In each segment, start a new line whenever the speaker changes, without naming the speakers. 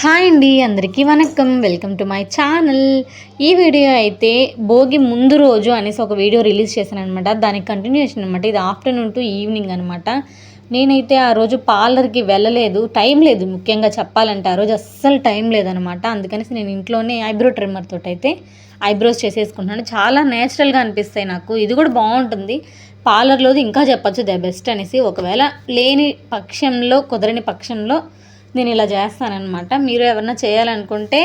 Hi అండి అందరికీ వనకం వెల్కమ్ టు మై ఛానల్. ఈ వీడియో అయితే భోగి ముందు రోజు అనేసి ఒక వీడియో రిలీజ్ చేశాను అనమాట దానికి కంటిన్యూషన్ అనమాట ఇది ఆఫ్టర్నూన్ టు ఈవినింగ్ అనమాట నేనైతే ఆ రోజు పార్లర్కి వెళ్ళలేదు. టైం లేదు ముఖ్యంగా చెప్పాలంటే. ఆ రోజు అస్సలు టైం లేదనమాట అందుకనేసి నేను ఇంట్లోనే ఐబ్రో ట్రిమ్మర్ తోటి అయితే ఐబ్రోస్ చేసేసుకుంటున్నాను. చాలా నేచురల్గా అనిపిస్తాయి నాకు. ఇది కూడా బాగుంటుంది. పార్లర్లోది ఇంకా చెప్పచ్చు ద బెస్ట్ అనేసి. ఒకవేళ లేని పక్షంలో కుదరని పక్షంలో నేను ఇలా చేస్తానన్నమాట. మీరు ఎవరన్నా చేయాలనుకుంటే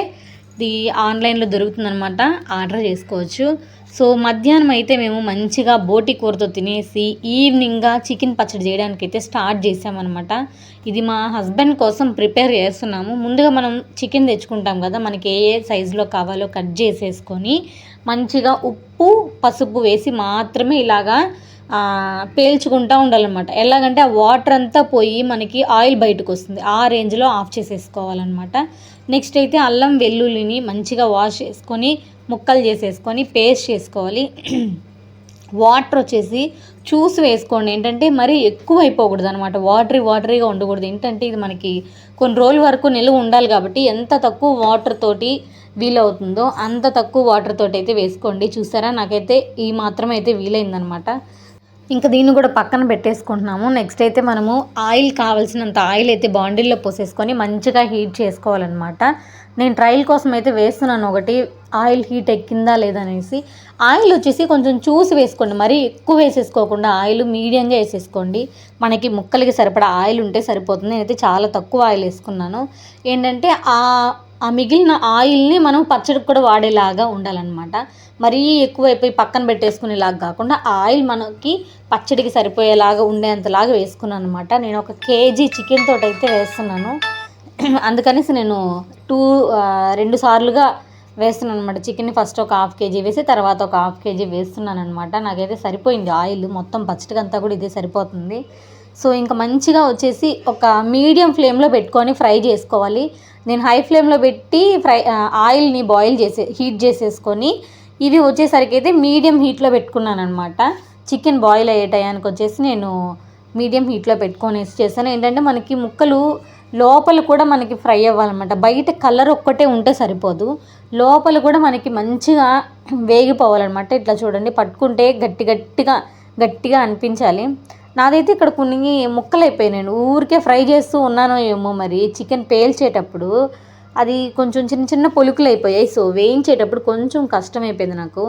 ఇది ఆన్లైన్లో దొరుకుతుందనమాట ఆర్డర్ చేసుకోవచ్చు. సో మధ్యాహ్నం అయితే మేము మంచిగా బోటి కూరతో తినేసి ఈవినింగ్గా చికెన్ పచ్చడి చేయడానికి అయితే స్టార్ట్ చేసామన్నమాట. ఇది మా హస్బెండ్ కోసం ప్రిపేర్ చేస్తున్నాము. ముందుగా మనం చికెన్ తెచ్చుకుంటాం కదా మనకి ఏ ఏ సైజులో కావాలో కట్ చేసేసుకొని మంచిగా ఉప్పు పసుపు వేసి మాత్రమే ఇలాగా పేల్చుకుంటూ ఉండాలన్నమాట. ఎలాగంటే ఆ వాటర్ అంతా పోయి మనకి ఆయిల్ బయటకు వస్తుంది ఆ రేంజ్లో ఆఫ్ చేసేసుకోవాలన్నమాట. నెక్స్ట్ అయితే అల్లం వెల్లుల్లిని మంచిగా వాష్ చేసుకొని ముక్కలు చేసేసుకొని పేస్ట్ చేసుకోవాలి. వాటర్ వచ్చేసి చూసి వేసుకోండి. ఏంటంటే మరీ ఎక్కువ అయిపోకూడదు అనమాట వాటరీ వాటరీగా ఉండకూడదు. ఏంటంటే ఇది మనకి కొన్ని రోజుల వరకు నిలువ ఉండాలి కాబట్టి ఎంత తక్కువ వాటర్ తోటి వీలవుతుందో అంత తక్కువ వాటర్ తోటి అయితే వేసుకోండి. చూసారా? నాకైతే ఈ మాత్రం అయితే వీలైందనమాట ఇంకా దీన్ని కూడా పక్కన పెట్టేసుకుంటున్నాము. నెక్స్ట్ అయితే మనము ఆయిల్ కావాల్సినంత ఆయిల్ అయితే బాండిల్లో పోసేసుకొని మంచిగా హీట్ చేసుకోవాలన్నమాట. నేను ట్రయల్ కోసం అయితే వేస్తున్నాను ఒకటి. ఆయిల్ హీట్ ఎక్కిందా లేదనేసి ఆయిల్ వచ్చేసి కొంచెం చూసి వేసుకోండి. మరీ ఎక్కువ వేసేసుకోకుండా ఆయిల్ మీడియంగా వేసేసుకోండి. మనకి ముక్కలకి సరిపడా ఆయిల్ ఉంటే సరిపోతుంది. నేనైతే చాలా తక్కువ ఆయిల్ వేసుకున్నాను. ఏంటంటే ఆ ఆ మిగిలిన ఆయిల్ని మనం పచ్చడికి కూడా వాడేలాగా ఉండాలన్నమాట. మరీ ఎక్కువైపోయి పక్కన పెట్టేసుకునేలాగా కాకుండా ఆ ఆయిల్ మనకి పచ్చడికి సరిపోయేలాగా ఉండేంతలాగా వేసుకున్నాను అనమాట నేను ఒక కేజీ చికెన్ తోటైతే అయితే వేస్తున్నాను. అందుకనేసి నేను టూ రెండు సార్లుగా వేస్తున్నాను అనమాట చికెన్ ఫస్ట్ ఒక హాఫ్ కేజీ వేసి తర్వాత ఒక హాఫ్ కేజీ వేస్తున్నాను అనమాట నాకైతే సరిపోయింది ఆయిల్ మొత్తం పచ్చడికి అంతా కూడా ఇదే సరిపోతుంది. సో ఇంకా మంచిగా వచ్చేసి ఒక మీడియం ఫ్లేమ్లో పెట్టుకొని ఫ్రై చేసుకోవాలి. నేను హై ఫ్లేమ్లో పెట్టి ఫ్రై ఆయిల్ని బాయిల్ చేసే హీట్ చేసేసుకొని ఇవి వచ్చేసరికి అయితే మీడియం హీట్లో పెట్టుకున్నాను అనమాట చికెన్ బాయిల్ అయ్యే టయానికి వచ్చేసి నేను మీడియం హీట్లో పెట్టుకొని వేసి చేశాను ఏంటంటే మనకి ముక్కలు లోపల కూడా మనకి ఫ్రై అవ్వాలన్నమాట. బయట కలర్ ఒక్కటే ఉంటే సరిపోదు. లోపల కూడా మనకి మంచిగా వేగిపోవాలన్నమాట. ఇట్లా చూడండి పట్టుకుంటే గట్టి గట్టిగా గట్టిగా అనిపించాలి. నాదైతే ఇక్కడ కొన్ని ముక్కలు అయిపోయినాయి నేను ఊరికే ఫ్రై చేస్తూ ఉన్నానో ఏమో మరి. చికెన్ పేల్చేటప్పుడు అది కొంచెం చిన్న చిన్న పొలుకులు అయిపోయాయి సో వేయించేటప్పుడు కొంచెం కష్టం అయిపోయింది నాకు.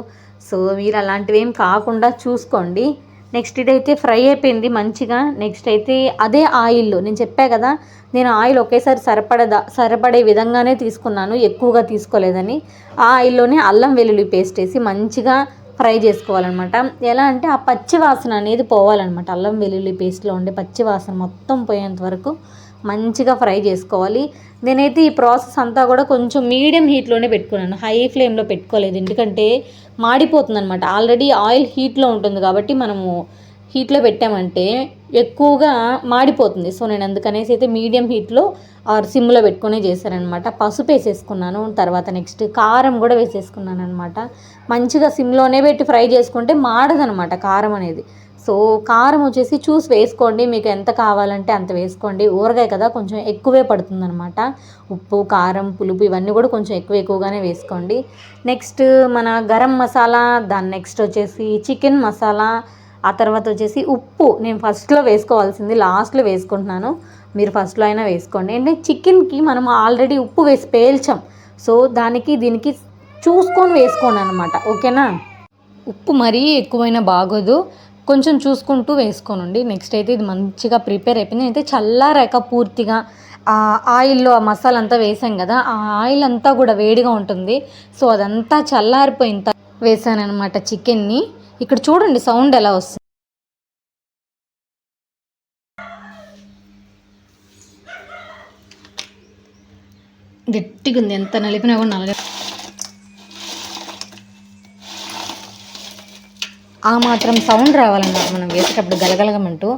సో మీరు అలాంటివి ఏం కాకుండా చూసుకోండి. నెక్స్ట్ ఇదైతే ఫ్రై అయిపోయింది మంచిగా. నెక్స్ట్ అయితే అదే ఆయిల్లో నేను చెప్పా కదా నేను ఆయిల్ ఒకేసారి సరిపడదా సరిపడే విధంగానే తీసుకున్నాను ఎక్కువగా తీసుకోలేదని. ఆ ఆయిల్లోనే అల్లం వెల్లుల్లి పేస్ట్ వేసి మంచిగా ఫ్రై చేసుకోవాలన్నమాట. ఎలా అంటే ఆ పచ్చి వాసన అనేది పోవాలన్నమాట. అల్లం వెల్లుల్లి పేస్ట్లో ఉండే పచ్చి వాసన మొత్తం పోయేంత వరకు మంచిగా ఫ్రై చేసుకోవాలి. నేనైతే ఈ ప్రాసెస్ అంతా కూడా కొంచెం మీడియం హీట్లోనే పెట్టుకున్నాను. హై ఫ్లేమ్లో పెట్టుకోలేదు. ఎందుకంటే మాడిపోతుంది అనమాట ఆల్రెడీ ఆయిల్ హీట్లో ఉంటుంది కాబట్టి మనము హీట్లో పెట్టామంటే ఎక్కువగా మాడిపోతుంది. సో నేను అందుకనేసి అయితే మీడియం హీట్లో ఆర్ సిమ్లో పెట్టుకునే చేశానమాట పసుపు వేసేసుకున్నాను. తర్వాత నెక్స్ట్ కారం కూడా వేసేసుకున్నాను అనమాట మంచిగా సిమ్లోనే పెట్టి ఫ్రై చేసుకుంటే మాడదనమాట కారం అనేది. సో కారం వచ్చేసి చూసి వేసుకోండి మీకు ఎంత కావాలంటే అంత వేసుకోండి. ఊరగాయ కదా కొంచెం ఎక్కువే పడుతుందనమాట ఉప్పు కారం పులుపు ఇవన్నీ కూడా కొంచెం ఎక్కువ ఎక్కువగానే వేసుకోండి. నెక్స్ట్ మన గరం మసాలా దాని నెక్స్ట్ వచ్చేసి చికెన్ మసాలా ఆ తర్వాత వచ్చేసి ఉప్పు. నేను ఫస్ట్లో వేసుకోవాల్సింది లాస్ట్లో వేసుకుంటున్నాను. మీరు ఫస్ట్లో అయినా వేసుకోండి. అంటే చికెన్కి మనం ఆల్రెడీ ఉప్పు వేసి పేల్చాం. సో దానికి దీనికి చూసుకొని వేసుకోండి అనమాట ఓకేనా? ఉప్పు మరీ ఎక్కువైనా బాగోదు. కొంచెం చూసుకుంటూ వేసుకోనండి. నెక్స్ట్ అయితే ఇది మంచిగా ప్రిపేర్ అయిపోయింది. అయితే చల్లారాక పూర్తిగా ఆ ఆయిల్లో ఆ మసాలా అంతా వేసాం కదా ఆ ఆయిల్ అంతా కూడా వేడిగా ఉంటుంది. సో అదంతా చల్లారిపోయిన వేసాను అనమాట చికెన్ని. ఇక్కడ చూడండి సౌండ్ ఎలా వస్తుంది. గట్టిగా ఉంది ఎంత నలిపినా కూడా నలగ ఆ మాత్రం సౌండ్ రావాలన్నమాట మనం వేసేటప్పుడు గలగలగమంటూ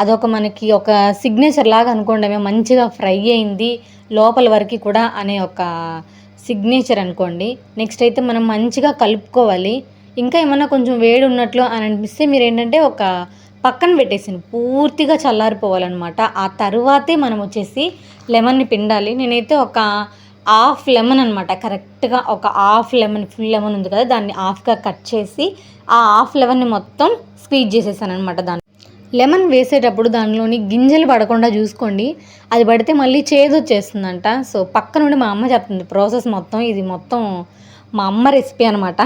అదొక మనకి ఒక సిగ్నేచర్ లాగా అనుకోండి మేము మంచిగా ఫ్రై అయింది లోపల వరకు కూడా అనే ఒక సిగ్నేచర్ అనుకోండి. నెక్స్ట్ అయితే మనం మంచిగా కలుపుకోవాలి. ఇంకా ఏమన్నా కొంచెం వేడి ఉన్నట్లు అని అనిపిస్తే మీరు ఏంటంటే ఒక పక్కన పెట్టేసింది పూర్తిగా చల్లారిపోవాలన్నమాట. ఆ తర్వాతే మనం వచ్చేసి లెమన్ని పిండాలి. నేనైతే ఒక హాఫ్ లెమన్ అనమాట కరెక్ట్గా ఒక హాఫ్ లెమన్ ఫుల్ లెమన్ ఉంది కదా దాన్ని హాఫ్గా కట్ చేసి ఆ హాఫ్ లెమన్ని మొత్తం స్క్వీజ్ చేసేసాను అనమాట దాన్ని. లెమన్ వేసేటప్పుడు దానిలోని గింజలు పడకుండా చూసుకోండి. అది పడితే మళ్ళీ చేదు వచ్చేస్తుందంట సో పక్క నుండి మా అమ్మ చెప్తుంది ప్రాసెస్ మొత్తం ఇది మొత్తం మా అమ్మ రెసిపీ అనమాట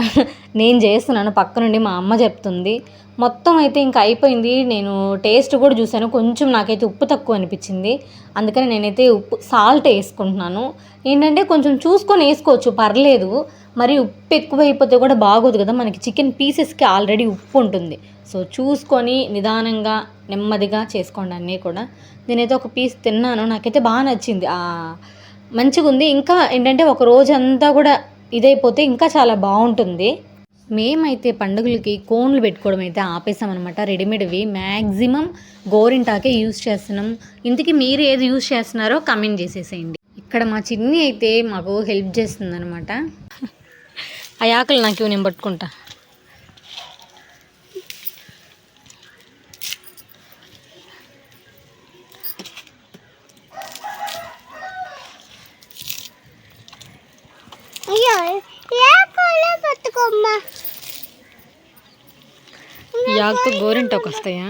నేను చేస్తున్నాను పక్క నుండి మా అమ్మ చెప్తుంది. మొత్తం అయితే ఇంకా అయిపోయింది. నేను టేస్ట్ కూడా చూశాను. కొంచెం నాకైతే ఉప్పు తక్కువ అనిపించింది. అందుకని నేనైతే ఉప్పు సాల్ట్ వేసుకుంటున్నాను. ఏంటంటే కొంచెం చూసుకొని వేసుకోవచ్చు పర్లేదు. మరి ఉప్పు ఎక్కువ అయిపోతే కూడా బాగోదు కదా. మనకి చికెన్ పీసెస్కి ఆల్రెడీ ఉప్పు ఉంటుంది. సో చూసుకొని నిదానంగా నెమ్మదిగా చేసుకోండి అన్నీ కూడా. నేనైతే ఒక పీస్ తిన్నాను. నాకైతే బాగా నచ్చింది. మంచిగా ఉంది ఇంకా ఏంటంటే ఒక రోజు అంతా కూడా ఇదైపోతే ఇంకా చాలా బాగుంటుంది. మేమైతే పండుగలకి కోన్లు పెట్టుకోవడం అయితే ఆపేసామన్నమాట. రెడీమేడ్వి. మ్యాక్సిమం గోరింటాకే యూస్ చేస్తున్నాం. ఇంతకీ మీరు ఏది యూస్ చేస్తున్నారో కమెంట్ చేసేసేయండి. ఇక్కడ మా చిన్ని అయితే మాకు హెల్ప్ చేస్తుంది అనమాట ఆ ఆకలి నాకు నేను పట్టుకుంటా
అయ్యో ఏ కోళ్ళ పట్టుకోమ్మా
ఈ ఆకుతో గోరింటాకు వస్తాయా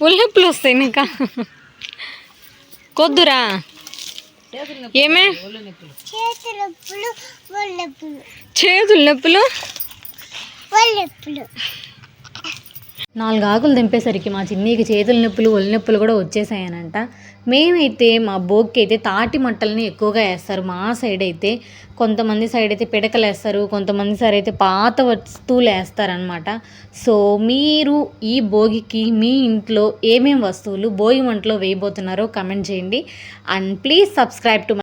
ఉల్లెప్పులు వస్తాయి నీకా కొద్దురా. ఏమే? చేతులు నొప్పులు? నాలుగు ఆకులు దింపేసరికి మా చిన్నీకి చేతుల నొప్పులు ఒళ్ళు నొప్పులు కూడా వచ్చేసాయనంట. మేమైతే మా బోక్కి అయితే తాటి మట్టల్ని ఎక్కువగా వేస్తారు. మా సైడ్ అయితే కొంతమంది సైడ్ అయితే పిడకలు వేస్తారు. కొంతమంది సైడ్ అయితే పాత వస్తువులు వేస్తారనమాట. సో మీరు ఈ భోగికి మీ ఇంట్లో ఏమేమి వస్తువులు భోగి మంటలో వేయబోతున్నారో కమెంట్ చేయండి. And please subscribe to